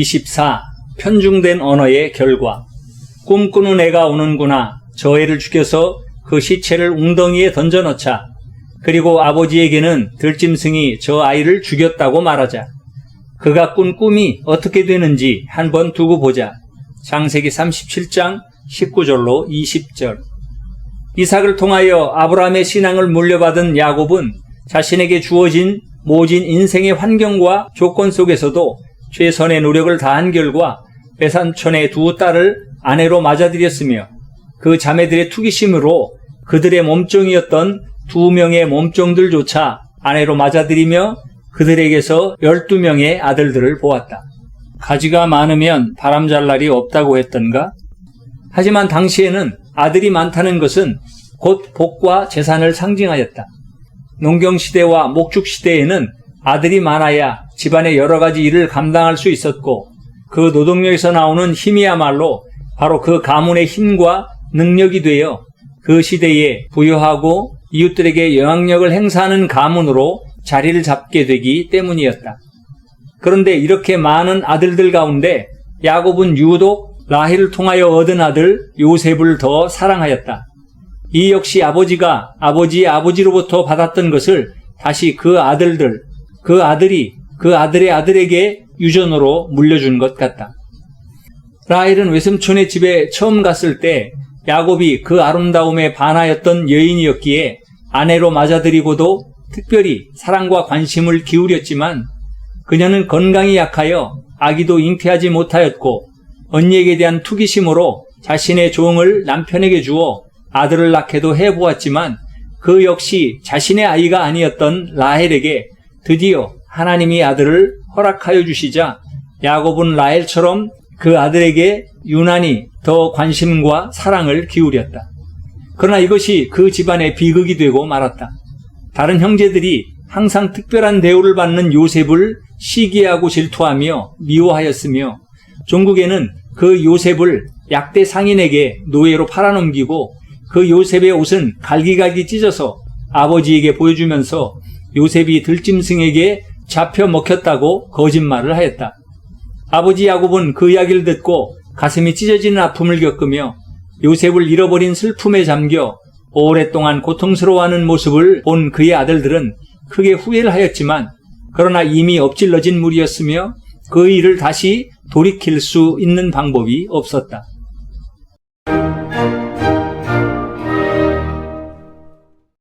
24. 편중된 언어의 결과. 꿈꾸는 애가 오는구나. 저 애를 죽여서 그 시체를 웅덩이에 던져넣자. 그리고 아버지에게는 들짐승이 저 아이를 죽였다고 말하자. 그가 꾼 꿈이 어떻게 되는지 한번 두고 보자. 창세기 37장 19절로 20절. 이삭을 통하여 아브라함의 신앙을 물려받은 야곱은 자신에게 주어진 모진 인생의 환경과 조건 속에서도 최선의 노력을 다한 결과 배산촌의 두 딸을 아내로 맞아들였으며 그 자매들의 투기심으로 그들의 몸종이었던 두 명의 몸종들조차 아내로 맞아들이며 그들에게서 12명의 아들들을 보았다. 가지가 많으면 바람 잘 날이 없다고 했던가? 하지만 당시에는 아들이 많다는 것은 곧 복과 재산을 상징하였다. 농경시대와 목축시대에는 아들이 많아야 집안의 여러 가지 일을 감당할 수 있었고 그 노동력에서 나오는 힘이야말로 바로 그 가문의 힘과 능력이 되어 그 시대에 부유하고 이웃들에게 영향력을 행사하는 가문으로 자리를 잡게 되기 때문이었다. 그런데 이렇게 많은 아들들 가운데 야곱은 유독 라헬을 통하여 얻은 아들 요셉을 더 사랑하였다. 이 역시 아버지가 아버지의 아버지로부터 받았던 것을 다시 그 아들들, 그 아들이 그 아들의 아들에게 유전으로 물려준 것 같다. 라헬은 외삼촌의 집에 처음 갔을 때 야곱이 그 아름다움에 반하였던 여인이었기에 아내로 맞아들이고도 특별히 사랑과 관심을 기울였지만 그녀는 건강이 약하여 아기도 잉태하지 못하였고 언니에게 대한 투기심으로 자신의 종을 남편에게 주어 아들을 낳게도 해보았지만 그 역시 자신의 아이가 아니었던 라헬에게 드디어 하나님이 아들을 허락하여 주시자 야곱은 라헬처럼 그 아들에게 유난히 더 관심과 사랑을 기울였다. 그러나 이것이 그 집안의 비극이 되고 말았다. 다른 형제들이 항상 특별한 대우를 받는 요셉을 시기하고 질투하며 미워하였으며 종국에는 그 요셉을 약대 상인에게 노예로 팔아넘기고 그 요셉의 옷은 갈기갈기 찢어서 아버지에게 보여주면서 요셉이 들짐승에게 잡혀 먹혔다고 거짓말을 하였다. 아버지 야곱은 그 이야기를 듣고 가슴이 찢어지는 아픔을 겪으며 요셉을 잃어버린 슬픔에 잠겨 오랫동안 고통스러워하는 모습을 본 그의 아들들은 크게 후회를 하였지만 그러나 이미 엎질러진 물이었으며 그 일을 다시 돌이킬 수 있는 방법이 없었다.